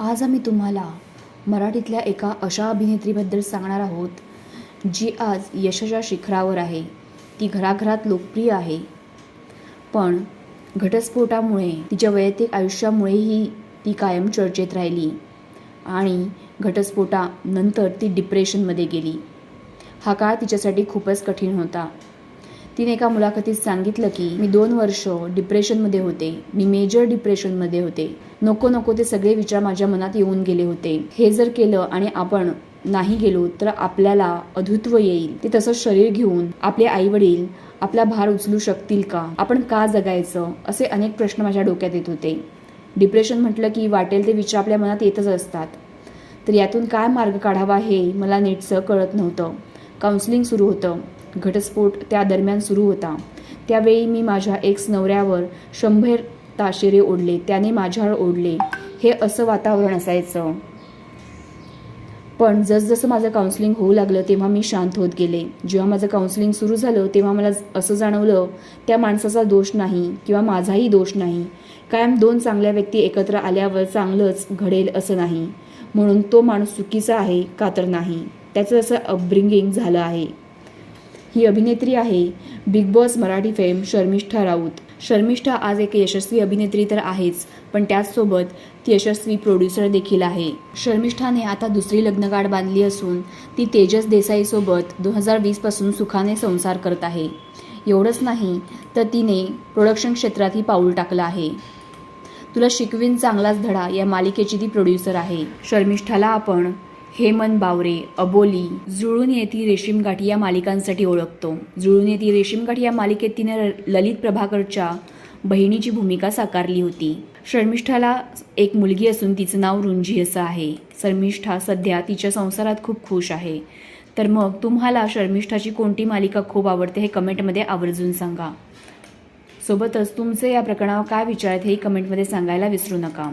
आज आम्ही तुम्हाला मराठीतल्या एका अशा अभिनेत्रीबद्दल सांगणार आहोत जी आज यशाच्या शिखरावर आहे. ती घराघरात लोकप्रिय आहे. पण घटस्फोटामुळे तिच्या वैयक्तिक आयुष्यामुळेही ती कायम चर्चेत राहिली आणि घटस्फोटानंतर ती डिप्रेशनमध्ये गेली. हा काळ तिच्यासाठी खूपच कठीण होता. तिने एका मुलाखतीत सांगितलं की मी दोन वर्ष डिप्रेशनमध्ये होते. मी मेजर डिप्रेशनमध्ये होते. नको नको ते सगळे विचार माझ्या मनात येऊन गेले होते. हे जर केलं आणि आपण नाही गेलो तर आपल्याला अधुत्व येईल. ते तसं शरीर घेऊन आपले आई वडील आपला भार उचलू शकतील का? आपण का जगायचं? असे अनेक प्रश्न माझ्या डोक्यात येत होते. डिप्रेशन म्हटलं की वाटेल ते विचार आपल्या मनात येतच असतात. तर यातून काय मार्ग काढावा हे मला नीटसं कळत नव्हतं. काउन्सिलिंग सुरू होतं. घटस्फोट त्या दरम्यान सुरू होता. त्यावेळी मी माझ्या एक्स नवऱ्यावर शंभर ताशेरे ओढले. त्याने माझ्यावर ओढले. हे असं वातावरण असायचं. पण जसजसं माझं काउन्सिलिंग होऊ लागलं तेव्हा मी शांत होत गेले. जेव्हा माझं काउन्सिलिंग सुरू झालं तेव्हा मला असं जाणवलं त्या माणसाचा दोष नाही किंवा माझाही दोष नाही. कायम दोन चांगल्या व्यक्ती एकत्र आल्यावर चांगलंच घडेल असं नाही. म्हणून तो माणूस चुकीचा आहे का तर नाही. त्याचं असं अपब्रिंगिंग झालं आहे. ही अभिनेत्री आहे. Bigg Boss Marathi fame Sharmishtha Raut. Sharmishtha आज एक यशस्वी अभिनेत्री तर आहेच पण त्याचसोबत ती यशस्वी प्रोड्युसर देखील आहे. शर्मिष्ठाने आता दुसरी लग्नगाठ बांधली असून ती तेजस देसाईसोबत दोन हजार वीसपासून सुखाने संसार करत आहे. एवढंच नाही तर तिने प्रोडक्शन क्षेत्रातही पाऊल टाकलं आहे. तुला शिकवीन चांगलाच धडा या मालिकेची ती प्रोड्युसर आहे. शर्मिष्ठाला आपण हेमन बावरे अबोली जुळून येती रेशीमगाठी या मालिकांसाठी ओळखतो. जुळून येती रेशीमगाठी या मालिकेत तिने ललित प्रभाकरच्या बहिणीची भूमिका साकारली होती. शर्मिष्ठाला एक मुलगी असून तिचं नाव रुंजी असं आहे. शर्मिष्ठा सध्या तिच्या संसारात खूप खुश आहे. तर मग तुम्हाला शर्मिष्ठाची कोणती मालिका खूप आवडते हे कमेंटमध्ये आवर्जून सांगा. सोबतच तुमचे या प्रकरणावर काय विचार आहेत हे कमेंटमध्ये सांगायला विसरू नका.